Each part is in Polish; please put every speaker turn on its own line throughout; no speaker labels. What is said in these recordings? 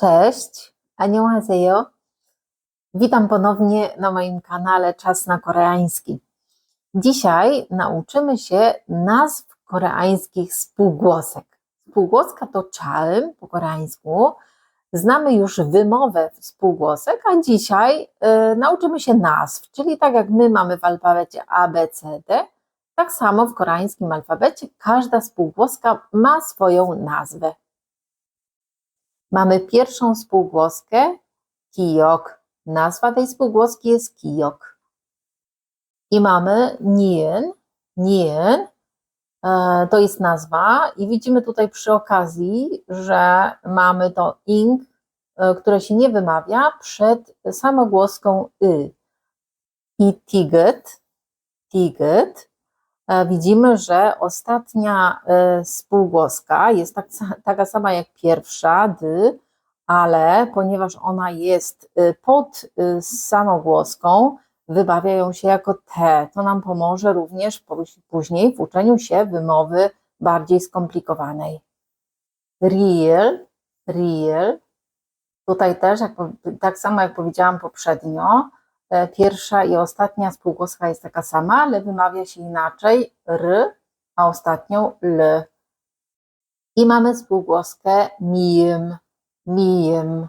Cześć, Aniołazejo. Witam ponownie na moim kanale Czas na Koreański. Dzisiaj nauczymy się nazw koreańskich spółgłosek. Spółgłoska to czalm po koreańsku. Znamy już wymowę spółgłosek, a dzisiaj y, nauczymy się nazw, czyli tak jak my mamy w alfabecie A, B, C, D, tak samo w koreańskim alfabecie każda spółgłoska ma swoją nazwę. Mamy pierwszą spółgłoskę kijok. Nazwa tej spółgłoski jest kijok. I mamy nien. Nien e, to jest nazwa i widzimy tutaj przy okazji, że mamy to ing, e, które się nie wymawia przed samogłoską y. I tiget, tiget widzimy, że ostatnia e, spółgłoska jest tak, taka sama jak pierwsza, dy, ale ponieważ ona jest e, pod samogłoską, wybawiają się jako te. To nam pomoże również później w uczeniu się wymowy bardziej skomplikowanej. Real, real. Tutaj też, jak, tak samo jak powiedziałam poprzednio, E, pierwsza i ostatnia spółgłoska jest taka sama, ale wymawia się inaczej r, a ostatnią l. I mamy spółgłoskę mim, mim.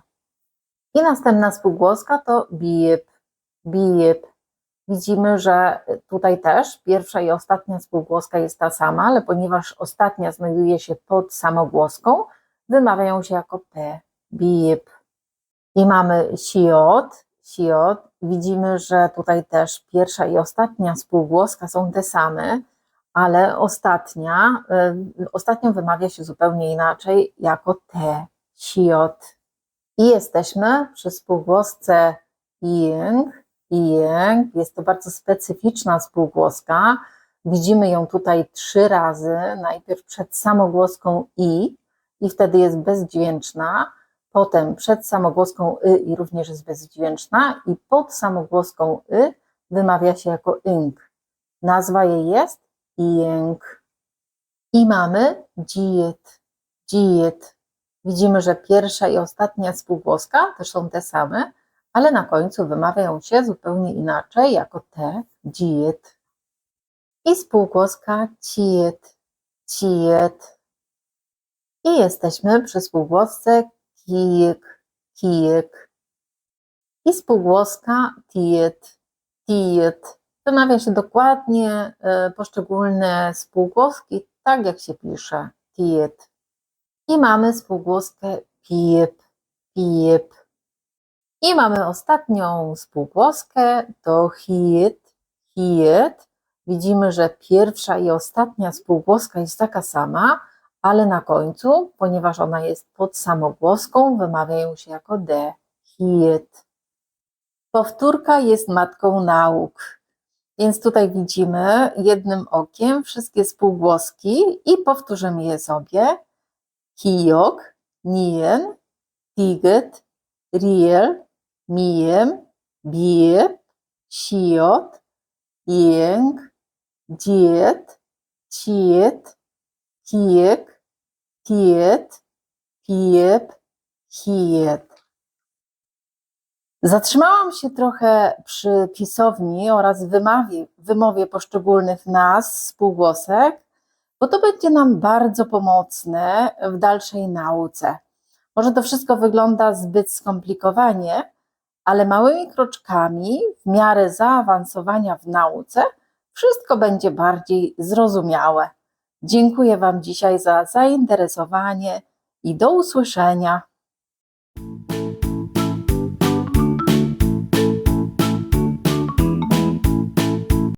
I następna spółgłoska to biep, biep. Widzimy, że tutaj też pierwsza i ostatnia spółgłoska jest ta sama, ale ponieważ ostatnia znajduje się pod samogłoską, wymawiają się jako p, biep. I mamy siot, siot, widzimy, że tutaj też pierwsza i ostatnia spółgłoska są te same, ale ostatnia, y, ostatnią wymawia się zupełnie inaczej, jako te, siot. I jesteśmy przy spółgłosce ing, ing, jest to bardzo specyficzna spółgłoska, widzimy ją tutaj trzy razy, najpierw przed samogłoską i, i wtedy jest bezdźwięczna, Potem przed samogłoską y i również jest bezdźwięczna i pod samogłoską y wymawia się jako ing. Nazwa jej jest ing. I mamy diet, diet. Widzimy, że pierwsza i ostatnia spółgłoska też są te same, ale na końcu wymawiają się zupełnie inaczej, jako te, diet. I spółgłoska ciet, ciet. I jesteśmy przy spółgłosce kijek, kijek. I spółgłoska tiet, tiet. Wymawia się dokładnie e, poszczególne spółgłoski, tak jak się pisze, tiet. I mamy spółgłoskę piep, piep. I mamy ostatnią spółgłoskę, to hiet, hiet. Widzimy, że pierwsza i ostatnia spółgłoska jest taka sama, ale na końcu, ponieważ ona jest pod samogłoską, wymawiają się jako D. Hiet. Powtórka jest matką nauk. Więc tutaj widzimy jednym okiem wszystkie spółgłoski i powtórzymy je sobie. Kijok, nien, tiget, riel, miem, biep, siot, jęk, diet, ciet, kijek, kijet, pijep, hijet. Zatrzymałam się trochę przy pisowni oraz wymowie, wymowie poszczególnych nazw spółgłosek, bo to będzie nam bardzo pomocne w dalszej nauce. Może to wszystko wygląda zbyt skomplikowanie, ale małymi kroczkami, w miarę zaawansowania w nauce, wszystko będzie bardziej zrozumiałe. Dziękuję Wam dzisiaj za zainteresowanie i do usłyszenia.